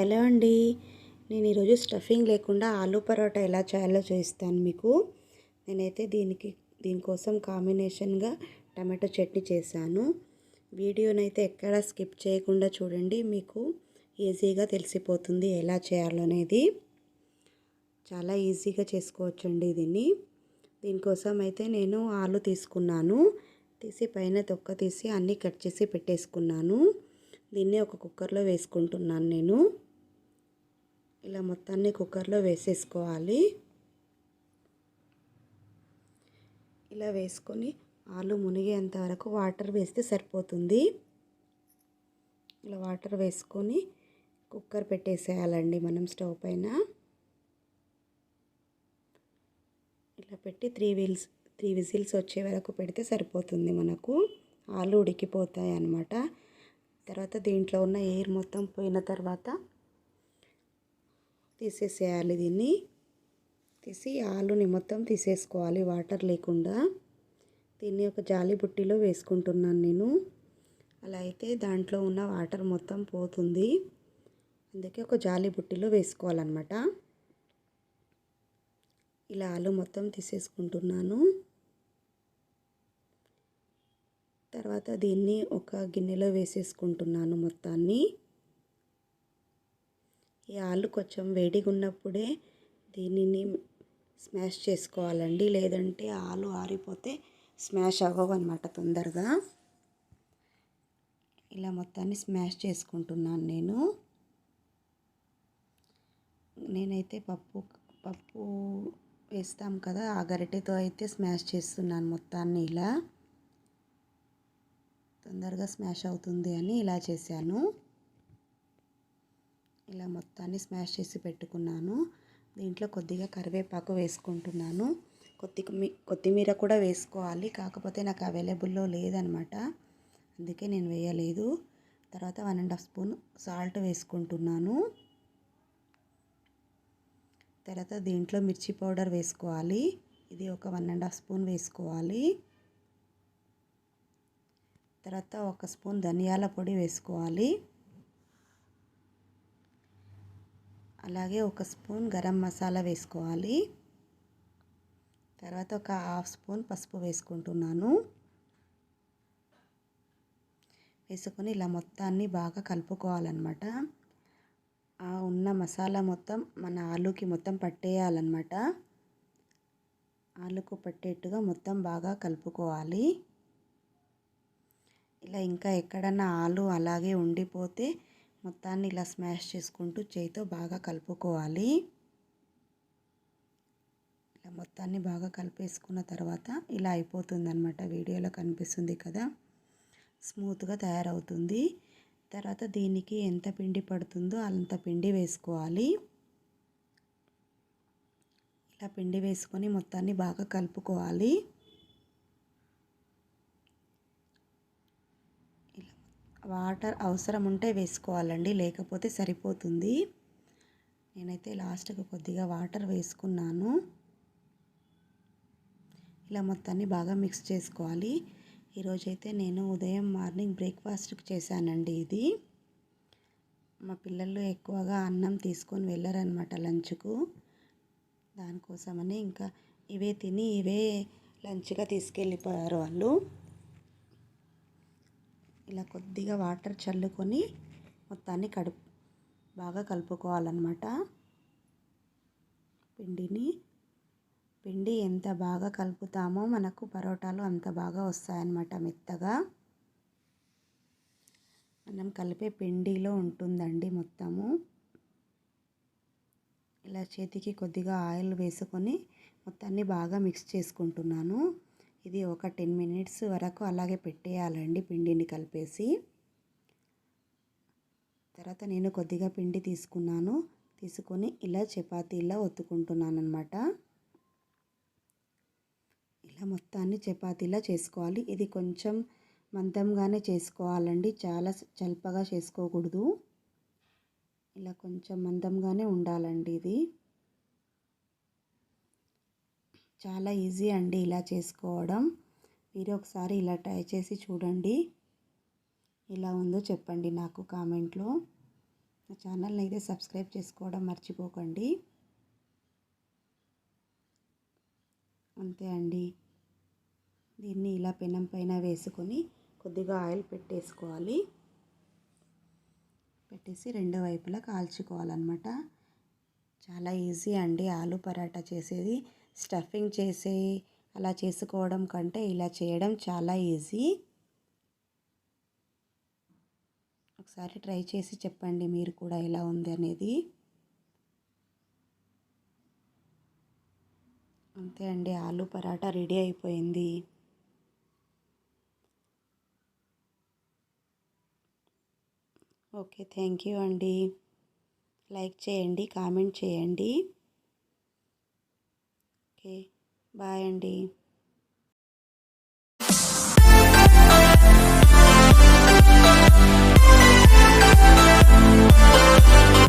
Hello అండి. నేను ఈరోజు స్టఫింగ్ లేకుండా ఆలూ పరోటా ఎలా చేయాలో చూపిస్తాను మీకు. నేనైతే దీనికి దీనికోసం కాంబినేషన్గా టమాటో చట్నీ చేశాను. వీడియోనైతే ఎక్కడ స్కిప్ చేయకుండా చూడండి. మీకు ఈజీగా తెలిసిపోతుంది ఎలా చేయాలో అనేది. చాలా ఈజీగా చేసుకోవచ్చండి దీన్ని. దీనికోసం అయితే నేను ఆలు తీసుకున్నాను. తీసి పైన తొక్క తీసి అన్నీ కట్ చేసి పెట్టేసుకున్నాను. దీన్ని ఒక కుక్కర్లో వేసుకుంటున్నాను నేను. ఇలా మొత్తాన్ని కుక్కర్లో వేసేసుకోవాలి. ఇలా వేసుకొని ఆలు మునిగేంత వరకు వాటర్ వేస్తే సరిపోతుంది. ఇలా వాటర్ వేసుకొని కుక్కర్ పెట్టేసేయాలండి మనం స్టవ్ పైన. ఇలా పెట్టి త్రీ వీల్స్ త్రీ విజిల్స్ వచ్చే వరకు పెడితే సరిపోతుంది మనకు. ఆలు ఉడికిపోతాయి అన్నమాట తర్వాత దీంట్లో ఉన్న ఎయిర్ మొత్తం పోయిన తర్వాత తీసేసేయాలి దీన్ని. తీసి ఆలుని మొత్తం తీసేసుకోవాలి వాటర్ లేకుండా. దీన్ని ఒక జాలి బుట్టిలో వేసుకుంటున్నాను నేను. అలా అయితే దాంట్లో ఉన్న వాటర్ మొత్తం పోతుంది. అందుకే ఒక జాలి బుట్టిలో వేసుకోవాలన్నమాట. ఇలా ఆలు మొత్తం తీసేసుకుంటున్నాను. తర్వాత దీన్ని ఒక గిన్నెలో వేసేసుకుంటున్నాను మొత్తాన్ని. ఈ ఆలు కొంచెం వేడిగా ఉన్నప్పుడే దీనిని స్మాష్ చేసుకోవాలండి. లేదంటే ఆలు ఆరిపోతే స్మాష్ అవ్వవు అనమాట తొందరగా. ఇలా మొత్తాన్ని స్మాష్ చేసుకుంటున్నాను నేను. నేనైతే పప్పు పప్పు వేస్తాం కదా ఆ గరిటెతో అయితే స్మాష్ చేస్తున్నాను మొత్తాన్ని ఇలా. తొందరగా స్మాష్ అవుతుంది అని ఇలా చేశాను. ఇలా మొత్తాన్ని స్మాష్ చేసి పెట్టుకున్నాను. దీంట్లో కొద్దిగా కరివేపాకు వేసుకుంటున్నాను. కొద్ది కొత్తిమీర కూడా వేసుకోవాలి. కాకపోతే నాకు అవైలబుల్లో లేదనమాట. అందుకే నేను వేయలేదు. తర్వాత one and half spoon salt వేసుకుంటున్నాను. తర్వాత దీంట్లో మిర్చి పౌడర్ వేసుకోవాలి. ఇది ఒక వన్ అండ్ హాఫ్ స్పూన్ వేసుకోవాలి. తర్వాత ఒక స్పూన్ ధనియాల పొడి వేసుకోవాలి. అలాగే ఒక స్పూన్ గరం మసాలా వేసుకోవాలి. తర్వాత ఒక హాఫ్ స్పూన్ పసుపు వేసుకుంటున్నాను. వేసుకొని ఇలా మొత్తాన్ని బాగా కలుపుకోవాలన్నమాట. ఆ ఉన్న మసాలా మొత్తం మన ఆలుకి మొత్తం పట్టేయాలన్నమాట. ఆలుకు పట్టేట్టుగా మొత్తం బాగా కలుపుకోవాలి. ఇలా ఇంకా ఎక్కడన్నా ఆలు అలాగే ఉండిపోతే మొత్తాన్ని ఇలా స్మాష్ చేసుకుంటూ చేయితో బాగా కలుపుకోవాలి. ఇలా మొత్తాన్ని బాగా కలిపేసుకున్న తర్వాత ఇలా అయిపోతుంది వీడియోలో కనిపిస్తుంది కదా. స్మూత్గా తయారవుతుంది. తర్వాత దీనికి ఎంత పిండి పడుతుందో అంత పిండి వేసుకోవాలి. ఇలా పిండి వేసుకొని మొత్తాన్ని బాగా కలుపుకోవాలి. వాటర్ అవసరం ఉంటే వేసుకోవాలండి లేకపోతే సరిపోతుంది. నేనైతే లాస్ట్కి కొద్దిగా వాటర్ వేసుకున్నాను. ఇలా మొత్తాన్ని బాగా మిక్స్ చేసుకోవాలి. ఈరోజైతే నేను ఉదయం మార్నింగ్ బ్రేక్ఫాస్ట్కి చేశానండి ఇది. మా పిల్లలు ఎక్కువగా అన్నం తీసుకొని వెళ్ళారనమాట లంచ్కు. దానికోసమని ఇంకా ఇవే తిని ఇవే లంచ్గా తీసుకెళ్ళిపోయారు వాళ్ళు. ఇలా కొద్దిగా వాటర్ చల్లుకొని మొత్తాన్ని కడుపు బాగా కలుపుకోవాలన్నమాట. పిండిని పిండి ఎంత బాగా కలుపుతామో మనకు పరోటాలు అంత బాగా వస్తాయన్నమాట మెత్తగా. మనం కలిపే పిండిలో ఉంటుందండి మొత్తము. ఇలా చేతికి కొద్దిగా ఆయిల్ వేసుకొని మొత్తాన్ని బాగా మిక్స్ చేసుకుంటున్నాను. ఇది ఒక టెన్ మినిట్స్ వరకు అలాగే పెట్టేయాలండి పిండిని కలిపేసి. తర్వాత నేను కొద్దిగా పిండి తీసుకున్నాను. తీసుకొని ఇలా చపాతీలా ఒత్తుకుంటున్నాను అనమాట ఇలా మొత్తాన్ని చపాతీలా చేసుకోవాలి. ఇది కొంచెం మందంగానే చేసుకోవాలండి. చాలా చల్పగా చేసుకోకూడదు. ఇలా కొంచెం మందంగానే ఉండాలండి ఇది. చాలా ఈజీ అండి ఇలా చేసుకోవడం. మీరు ఒకసారి ఇలా ట్రై చేసి చూడండి. ఇలా ఉందో చెప్పండి నాకు కామెంట్లో. నా ఛానల్ని అయితే సబ్స్క్రైబ్ చేసుకోవడం మర్చిపోకండి. అంతే అండి. దీన్ని ఇలా పెనం పైన వేసుకొని కొద్దిగా ఆయిల్ పెట్టేసుకోవాలి. పెట్టేసి రెండు వైపులా కాల్చుకోవాలన్నమాట. చాలా ఈజీ అండి ఆలు పరాటా చేసేది. స్టఫింగ్ చేసే అలా చేసుకోవడం కంటే ఇలా చేయడం చాలా ఈజీ. ఒకసారి ట్రై చేసి చెప్పండి మీరు కూడా ఎలా ఉంది అనేది. అంతే అండి ఆలు పరాటా రెడీ అయిపోయింది. ఓకే థ్యాంక్ యూ అండి. లైక్ చేయండి కామెంట్ చేయండి. ఓకే బాయ్ అండి.